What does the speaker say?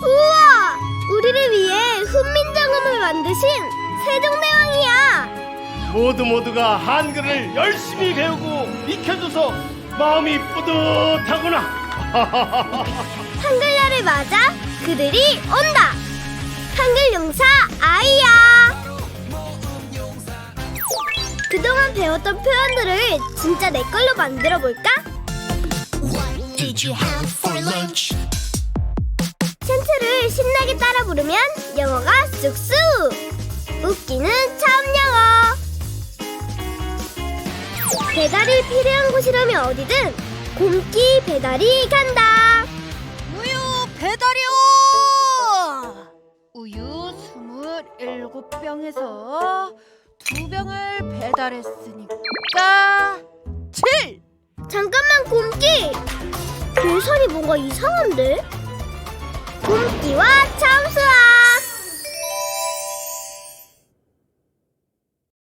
우와! 우리를 위해 훈민정음을 만드신 세종대왕이야! 모두 모두가 한글을 열심히 배우고 익혀줘서 마음이 뿌듯하구나. 한글날을 맞아 그들이 온다! 한글 용사 아이야! 그동안 배웠던 표현들을 진짜 내 걸로 만들어 볼까? Did you have for lunch? 신나게 따라 부르면 영어가 쑥쑥! 웃기는 참 영어! 배달이 필요한 곳이라면 어디든 곰기 배달이 간다! 우유 배달이요! 우유 스물일곱 병에서 두 병을 배달했으니까 칠! 잠깐만 곰기! 계산이 뭔가 이상한데?